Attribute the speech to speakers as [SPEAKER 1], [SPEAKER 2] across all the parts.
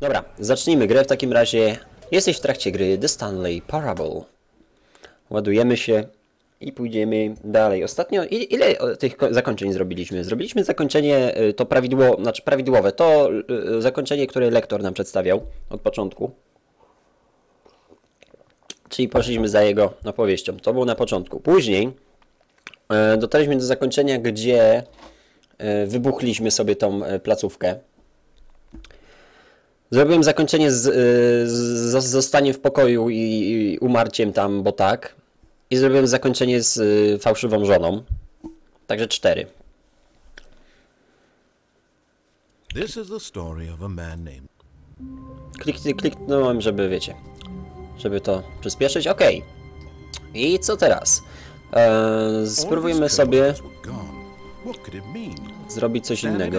[SPEAKER 1] Dobra, zacznijmy grę w takim razie. Jesteś w trakcie gry The Stanley Parable. Ładujemy się i pójdziemy dalej. Ostatnio, ile tych ko- zakończeń zrobiliśmy? Zrobiliśmy zakończenie, y, to prawidłowo, znaczy prawidłowe, to y, zakończenie, które lektor nam przedstawiał od początku. Czyli poszliśmy za jego opowieścią. To było na początku. Później e, dotarliśmy do zakończenia, gdzie wybuchliśmy sobie tą placówkę. Zrobiłem zakończenie z, y, z, z zostaniem w pokoju i, i umarciem tam, bo tak. I zrobiłem zakończenie z y, fałszywą żoną. Także cztery.
[SPEAKER 2] This is the story of a man named.
[SPEAKER 1] Klik, kliknąłem, żeby wiecie, żeby to przyspieszyć. Ok. I co teraz? E, spróbujmy sobie zrobić coś innego.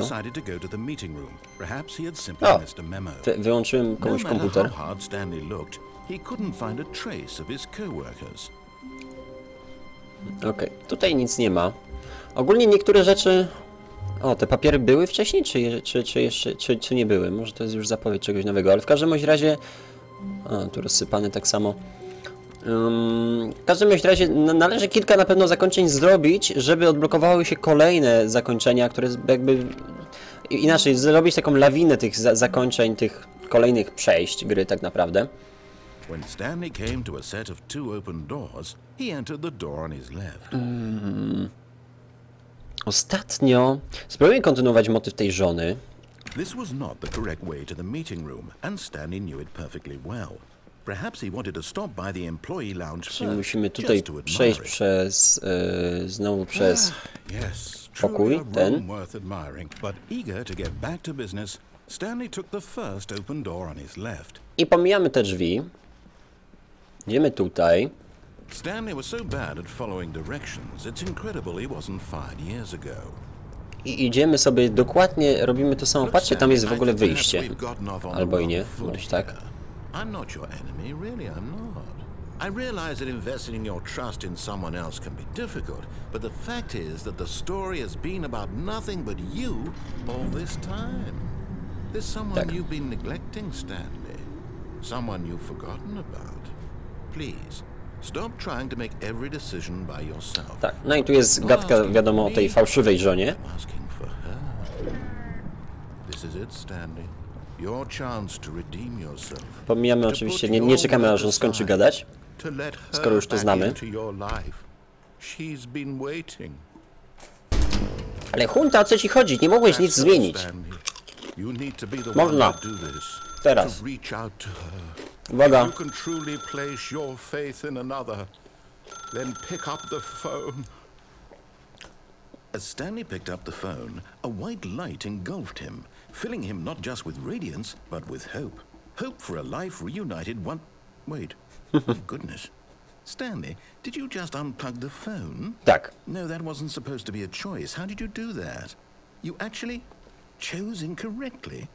[SPEAKER 1] O, no. wyłączyłem komuś komputer. Okej, tutaj nic nie ma. Ogólnie niektóre rzeczy... O, te papiery były wcześniej, czy, czy, czy, jeszcze, czy, czy nie były? Może to jest już zapowiedź czegoś nowego, ale w każdym razie... A, tu rozsypane tak samo. W każdym razie należy kilka na pewno zakończeń zrobić, żeby odblokowały się kolejne zakończenia, które jakby. Inaczej, zrobić taką lawinę tych za zakończeń, tych kolejnych przejść gry, tak naprawdę.
[SPEAKER 2] When Stanley came to a set of two open doors, he entered the door on his left.
[SPEAKER 1] Ostatnio. Spróbuję kontynuować motyw tej żony.
[SPEAKER 2] This was not the correct way to the meeting room, and Stanley knew it perfectly well.
[SPEAKER 1] Czyli musimy tutaj przejść przez, e, znowu przez pokój ten. I pomijamy te drzwi. Idziemy tutaj.
[SPEAKER 2] Stanley was so bad at following directions, it's incredible he wasn't fired years ago.
[SPEAKER 1] I idziemy sobie dokładnie, robimy to samo. Patrzcie, tam jest w ogóle wyjście. Albo i nie, może tak.
[SPEAKER 2] I'm not your enemy, really, I'm not. I realize that investing your trust in someone else can be difficult, but the fact is that the story has been about nothing but you all this time. There's someone you've been neglecting, Stanley. Someone you've forgotten about. Please, stop trying to make every decision by yourself.
[SPEAKER 1] Tak, no i tu jest gadka, wiadomo, o tej fałszywej żonie.
[SPEAKER 2] I'm asking for her. This is it, Stanley.
[SPEAKER 1] Pomijamy oczywiście, nie, nie czekamy aż on skończy gadać, skoro już to znamy. Ale Hunta, o co ci chodzi? Nie mogłeś nic zmienić. Można. Teraz. Uwaga.
[SPEAKER 2] Then pick up the phone. As Stanley picked up the phone, a white light engulfed him. Filling him not just with radiance, but with hope. Hope for a life reunited one. Wait. oh, goodness. Stanley, did you just unplug the phone?
[SPEAKER 1] Tak.
[SPEAKER 2] No, that wasn't supposed to be a choice. How did you do that? You actually chose incorrectly?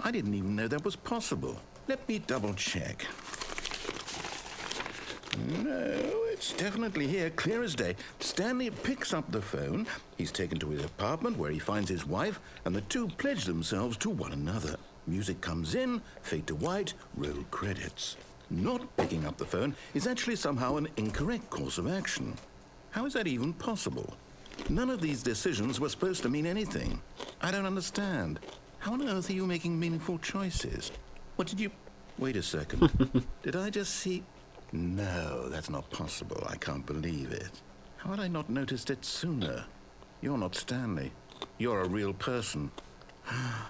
[SPEAKER 2] I didn't even know that was possible. Let me double check. No, it's definitely here, clear as day. Stanley picks up the phone. He's taken to his apartment where he finds his wife, and the two pledge themselves to one another. Music comes in, fade to white, roll credits. Not picking up the phone is actually somehow an incorrect course of action. How is that even possible? None of these decisions were supposed to mean anything. I don't understand. How on earth are you making meaningful choices? What did you. Wait a second. did I just see. No, that's not possible. I can't believe it. How had I not noticed it sooner? You're not Stanley. You're a real person. I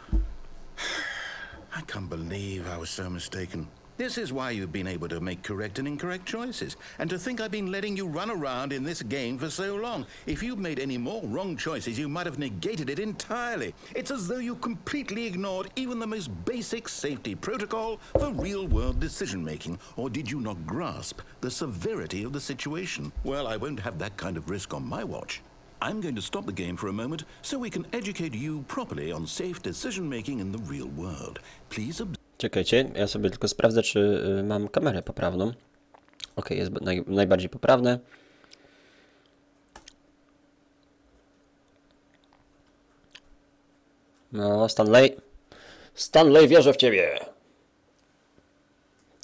[SPEAKER 2] can't believe I was so mistaken. This is why you've been able to make correct and incorrect choices. And to think I've been letting you run around in this game for so long. If you'd made any more wrong choices, you might have negated it entirely. It's as though you completely ignored even the most basic safety protocol for real world decision making. Or did you not grasp the severity of the situation? Well, I won't have that kind of risk on my watch. I'm going to stop the game for a moment so we can educate you properly on safe decision making in the real world. Please observe.
[SPEAKER 1] Czekajcie, ja sobie tylko sprawdzę, czy y, mam kamerę poprawną. Ok, jest naj, najbardziej poprawne. No, Stanley. Stanley, wierzę w ciebie.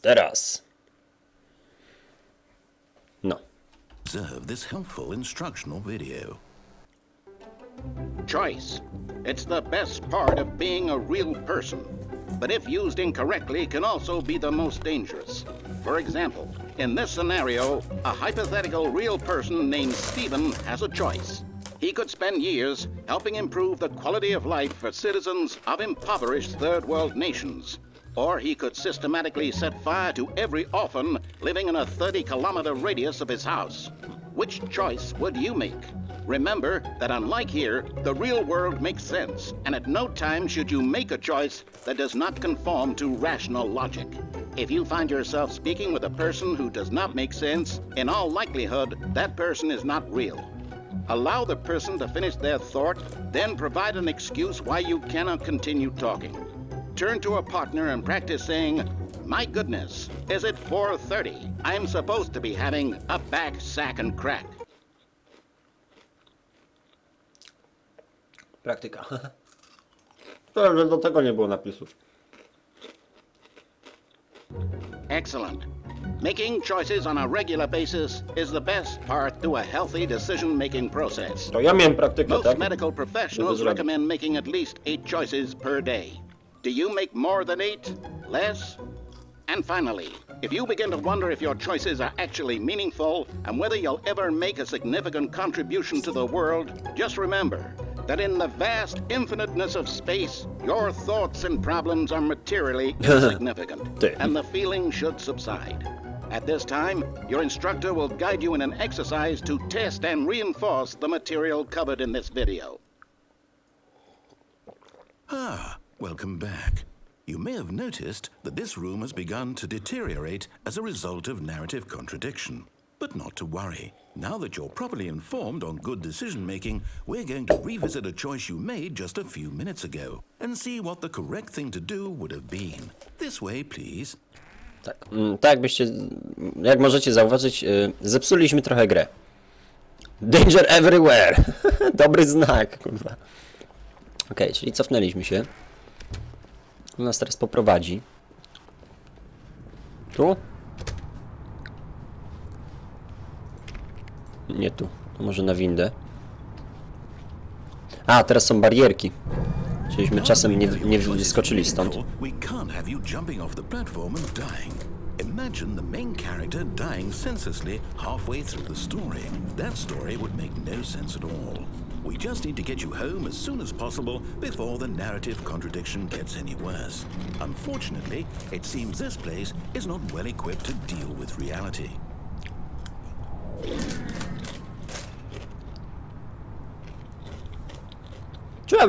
[SPEAKER 1] Teraz. No.
[SPEAKER 2] Observe this helpful instructional video.
[SPEAKER 3] Choice. It's the best part of being a real person. But if used incorrectly, can also be the most dangerous. For example, in this scenario, a hypothetical real person named Stephen has a choice. He could spend years helping improve the quality of life for citizens of impoverished third world nations. Or he could systematically set fire to every orphan living in a 30 kilometer radius of his house. Which choice would you make? Remember that unlike here, the real world makes sense, and at no time should you make a choice that does not conform to rational logic. If you find yourself speaking with a person who does not make sense, in all likelihood, that person is not real. Allow the person to finish their thought, then provide an excuse why you cannot continue talking. Turn to a partner and practice saying, My goodness, is it 4.30? I'm supposed to be having a back, sack, and crack.
[SPEAKER 1] Praktyka. To, że do tego nie było napisów.
[SPEAKER 3] Excellent. Making choices on a regular basis is the best part to a healthy decision making process.
[SPEAKER 1] To ja miałem praktykę,
[SPEAKER 3] Most
[SPEAKER 1] tak?
[SPEAKER 3] medical professionals recommend making at least eight choices per day. Do you make more than eight? Less? And finally, if you begin to wonder if your choices are actually meaningful and whether you'll ever make a significant contribution to the world, just remember that in the vast infiniteness of space, your thoughts and problems are materially insignificant, and the feeling should subside. At this time, your instructor will guide you in an exercise to test and reinforce the material covered in this video.
[SPEAKER 2] Ah, welcome back. You may have noticed that this room has begun to deteriorate as a result of narrative contradiction. But not to worry. Now that you're properly informed on good decision making, we're going to revisit a choice you made just a few minutes ago and see what the correct thing to do would have been. This way, please.
[SPEAKER 1] Tak, mm, tak jakbyście, jak możecie zauważyć, zepsuliśmy trochę grę. Danger everywhere! Dobry znak, kurwa. Okej, czyli cofnęliśmy się. On nas teraz poprowadzi. Tu? Nie tu. To może na windę. A, teraz są barierki. Czyliśmy czasem nie, nie wyskoczyli stąd.
[SPEAKER 2] Imagine the main character dying senselessly halfway through the story. That story would make no sense at all. We just need to get you home as soon as possible before the narrative contradiction gets any worse. Unfortunately, it seems this place is not well equipped to deal with reality.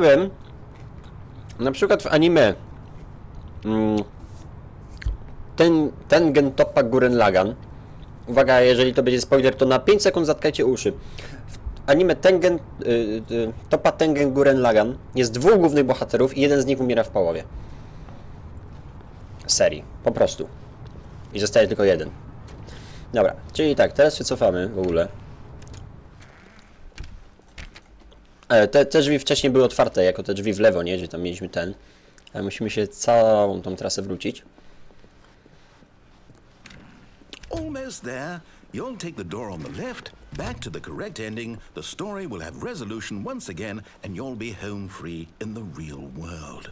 [SPEAKER 1] Wiem? Na przykład w anime mm, ten, ten gen Toppa Guren Lagan Uwaga, jeżeli to będzie spoiler, to na 5 sekund zatkajcie uszy. Anime Tengen, y, y, Toppa Tengen Guren Lagan jest dwóch głównych bohaterów i jeden z nich umiera w połowie. Serii, po prostu. I zostaje tylko jeden. Dobra, czyli tak, teraz się cofamy w ogóle. E, Te, te drzwi wcześniej były otwarte, jako te drzwi w lewo, nie? Gdzie tam mieliśmy ten. Ale musimy się całą tą trasę wrócić.
[SPEAKER 2] Almost there. You'll take the door on the left, back to the correct ending. The story will have resolution once again, and you'll be home free in the real world.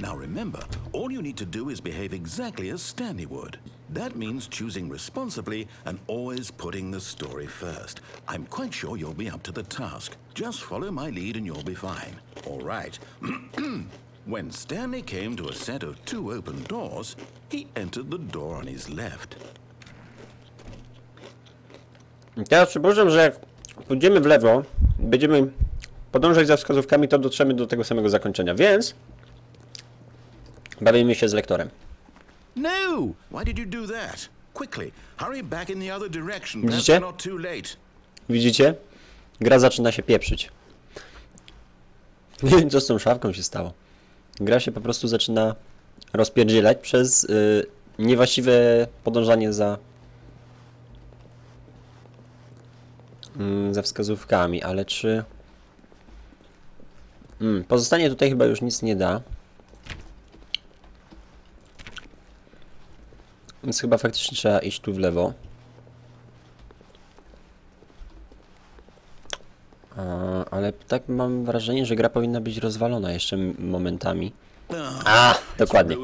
[SPEAKER 2] Now remember, all you need to do is behave exactly as Stanley would. That means choosing responsibly and always putting the story first. I'm quite sure you'll be up to the task. Just follow my lead and you'll be fine. All right. when Stanley came to a set of two open doors, he entered the door on his left.
[SPEAKER 1] Teraz przypuszczam, że jak pójdziemy w lewo, będziemy podążać za wskazówkami, to dotrzemy do tego samego zakończenia, więc bawimy się z lektorem.
[SPEAKER 2] No! Why did you do that? Quickly, hurry back in the other direction.
[SPEAKER 1] Widzicie? Widzicie? Gra zaczyna się pieprzyć. Nie wiem, co z tą szafką się stało gra się po prostu zaczyna rozpierdzielać przez y, niewłaściwe podążanie za mm, za wskazówkami, ale czy mm, pozostanie tutaj chyba już nic nie da. Więc chyba faktycznie trzeba iść tu w lewo. Tak mam wrażenie, że gra powinna być rozwalona jeszcze momentami. A, dokładnie.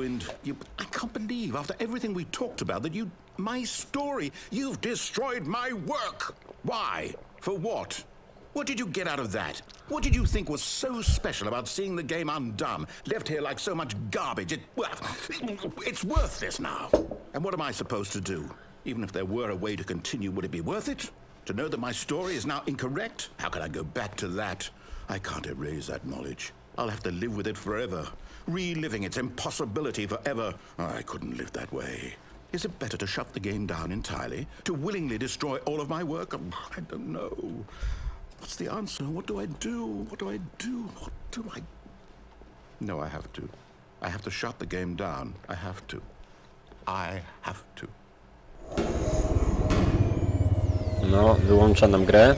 [SPEAKER 2] I can't believe after everything we talked about that you, my story, you've destroyed my work. Why? For what? What did you get out of that? What did you think was so special about seeing the game undone, left here like so much garbage? It, well, it's worthless now. And what am I supposed to do? Even if there were a way to continue, would it be worth it? To know that my story is now incorrect? How can I go back to that? I can't erase that knowledge. I'll have to live with it forever, reliving its impossibility forever. I couldn't live that way. Is it better to shut the game down entirely? To willingly destroy all of my work? Oh, I don't know. What's the answer? What do I do? What do I do? What do I. No, I have to. I have to shut the game down. I have to. I have to.
[SPEAKER 1] No, wyłącza nam grę.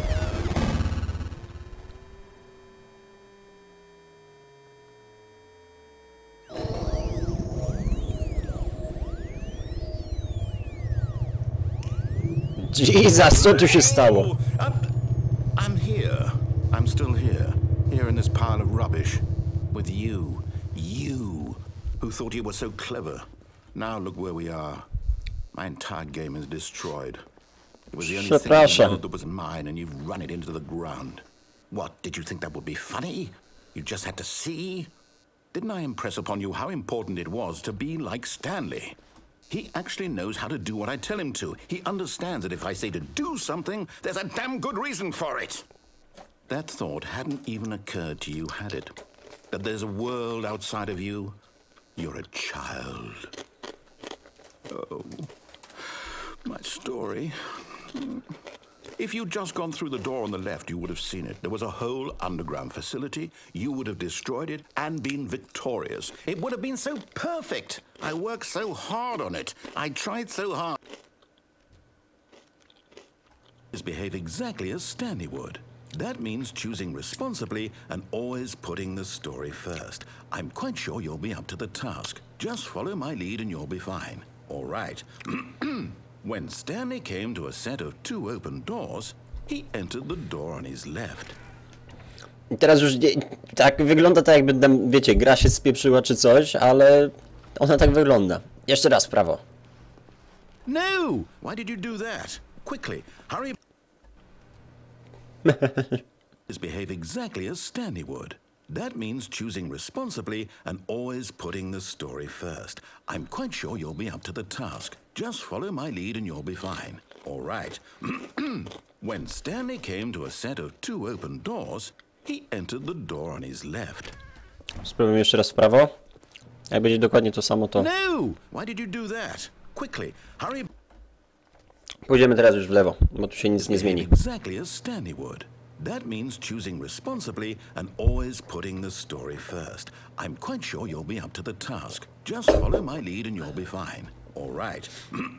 [SPEAKER 1] Jesus, co tu się stało?
[SPEAKER 2] I'm, I'm here. I'm still here. Here in this pile of rubbish. With you. You. Who thought you were so clever. Now look where we are. My entire game is destroyed. It was the only thing
[SPEAKER 1] Przepraszam.
[SPEAKER 2] world that was mine, and you've run it into the ground. What, did you think that would be funny? You just had to see? Didn't I impress upon you how important it was to be like Stanley? He actually knows how to do what I tell him to. He understands that if I say to do something, there's a damn good reason for it. That thought hadn't even occurred to you, had it? That there's a world outside of you? You're a child. Oh, my story. If you'd just gone through the door on the left, you would have seen it. There was a whole underground facility. You would have destroyed it and been victorious. It would have been so perfect. I worked so hard on it. I tried so hard. Behave exactly as Stanley would. That means choosing responsibly and always putting the story first. I'm quite sure you'll be up to the task. Just follow my lead and you'll be fine. All right. when Stanley came to a set of two open doors, he entered the door on his left.
[SPEAKER 1] I teraz już nie, tak wygląda tak jakby tam, wiecie, gra się spieprzyła czy coś, ale ona tak wygląda. Jeszcze raz w prawo.
[SPEAKER 2] No! Why did you do that? Quickly, hurry. is behave exactly as Stanley would. That means choosing responsibly and always putting the story first. I'm quite sure you'll be up to the task. Just follow my lead and you'll be fine. All right. when Stanley came to a set of two open doors, he entered the door on his left.
[SPEAKER 1] Spróbujmy jeszcze raz w prawo. Jak będzie dokładnie to samo, to
[SPEAKER 2] No! Why did you do that? Quickly, hurry.
[SPEAKER 1] pójdziemy teraz już w lewo, bo tu się nic nie zmieni.
[SPEAKER 2] Exactly as Stanley would. That means choosing responsibly and always putting the story first. I'm quite sure you'll be up to the task. Just follow my lead and you'll be fine. All right.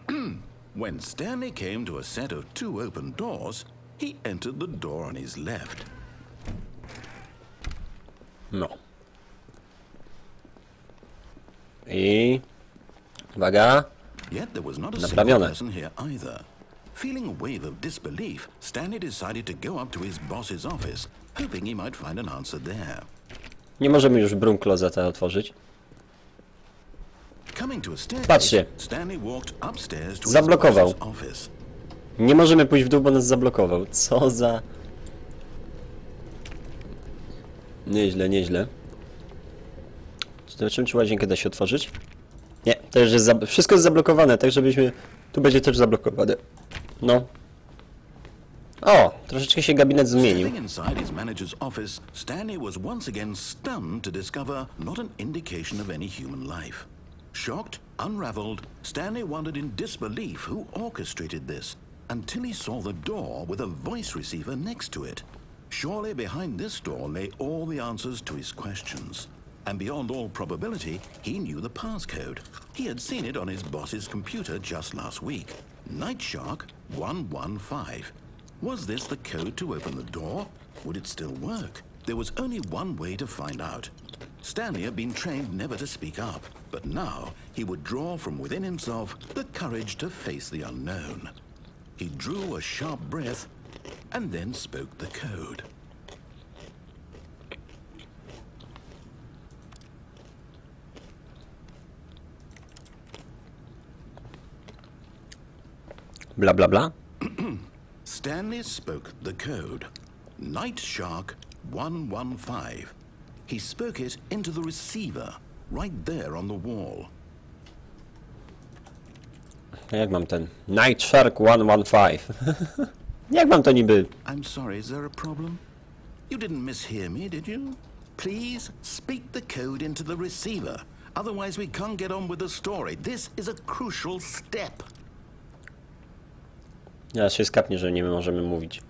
[SPEAKER 2] when Stanley came to a set of two open doors, he entered the door on his left.
[SPEAKER 1] No. I... Uwaga.
[SPEAKER 2] Yet there was not a
[SPEAKER 1] Naprawione.
[SPEAKER 2] single person here either. Feeling a wave of disbelief, Stanley decided to go up to his boss's office, hoping he might find an answer there.
[SPEAKER 1] Nie możemy już broom closeta otworzyć. Patrzcie. Zablokował. Nie możemy pójść w dół, bo nas zablokował. Co za... Nieźle, nieźle. Zobaczymy, czy łazienkę da się otworzyć. Nie, to już jest wszystko jest zablokowane, tak żebyśmy... Tu będzie też zablokowane. No. O, troszeczkę się gabinet zmienił.
[SPEAKER 2] Stepping inside his manager's office, Stanley was once again stunned to discover not an indication of any human life. Shocked, unraveled, Stanley wondered in disbelief who orchestrated this until he saw the door with a voice receiver next to it. Surely behind this door lay all the answers to his questions. And beyond all probability, he knew the passcode. He had seen it on his boss's computer just last week. Night Shark 115. Was this the code to open the door? Would it still work? There was only one way to find out. Stanley had been trained never to speak up, but now he would draw from within himself the courage to face the unknown. He drew a sharp breath and then spoke the code.
[SPEAKER 1] Bla bla bla.
[SPEAKER 2] Stanley spoke the code. Night Shark 115. He spoke it into the receiver, right there on the wall.
[SPEAKER 1] Jak mam ten? Night Shark 115. Jak mam to niby?
[SPEAKER 2] I'm sorry, is there a problem? You didn't mishear me, did you? Please speak the code into the receiver. Otherwise, we can't get on with the story. This is a crucial step.
[SPEAKER 1] Ja się skapnie, że nie możemy mówić.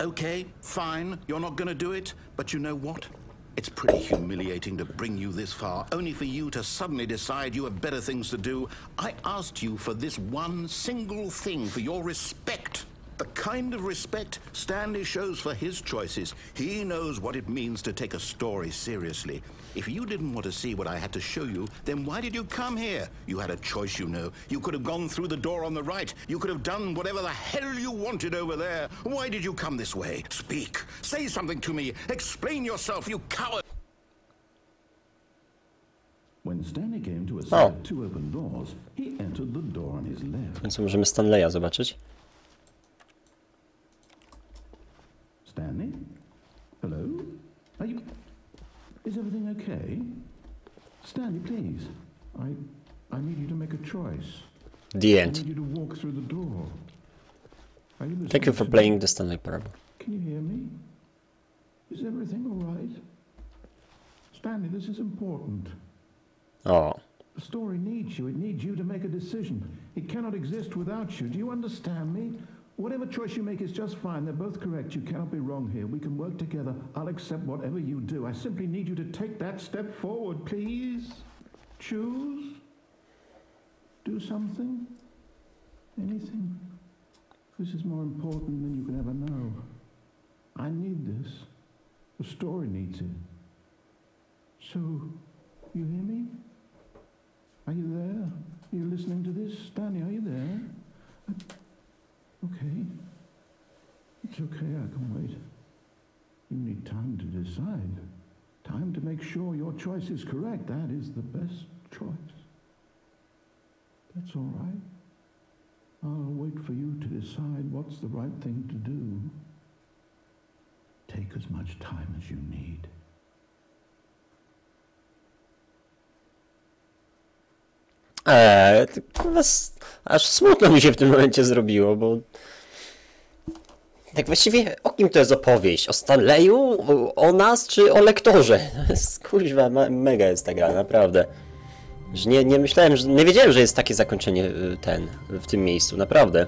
[SPEAKER 2] Okay, fine, you're not gonna do it, but you know what? It's pretty humiliating to bring you this far, only for you to suddenly decide you have better things to do. I asked you for this one single thing, for your respect. The kind of respect Stanley shows for his choices. He knows what it means to take a story seriously. If you didn't want to see what I had to show you, then why did you come here? You had a choice, you know. You could have gone through the door on the right. You could have done whatever the hell you wanted over there. Why did you come this way? Speak. Say something to me. Explain yourself, you coward.
[SPEAKER 4] When Stanley came to a set of two open doors, he entered the door on his left.
[SPEAKER 1] W końcu możemy Stanleya zobaczyć.
[SPEAKER 4] Stanley? Hello? Are you... Is everything okay? Stanley, please. I... I need you to make a choice.
[SPEAKER 1] The
[SPEAKER 4] I
[SPEAKER 1] end.
[SPEAKER 4] need you to walk through the door. You
[SPEAKER 1] Thank you for playing the Stanley Parable.
[SPEAKER 4] Can you hear me? Is everything all right? Stanley, this is important.
[SPEAKER 1] O,
[SPEAKER 4] The story needs you. It needs you to make a decision. It cannot exist without you. Do you understand me? Whatever choice you make is just fine. They're both correct. You cannot be wrong here. We can work together. I'll accept whatever you do. I simply need you to take that step forward, please. Choose. Do something. Anything. This is more important than you can ever know. I need this. The story needs it. So, you hear me? Are you there? Are you listening to this? Stanley, are you there? Uh, Okay. It's okay, I can wait. You need time to decide. Time to make sure your choice is correct. That is the best choice. That's all right. I'll wait for you to decide what's the right thing to do. Take as much time as you need.
[SPEAKER 1] Eee, aż smutno mi się w tym momencie zrobiło, bo... Tak właściwie o kim to jest opowieść? O Stanleyu? O, o nas czy o lektorze? Kuźwa, me- mega jest ta gra, naprawdę. Że nie, nie myślałem, że... Nie wiedziałem, że jest takie zakończenie y, ten, w tym miejscu, naprawdę.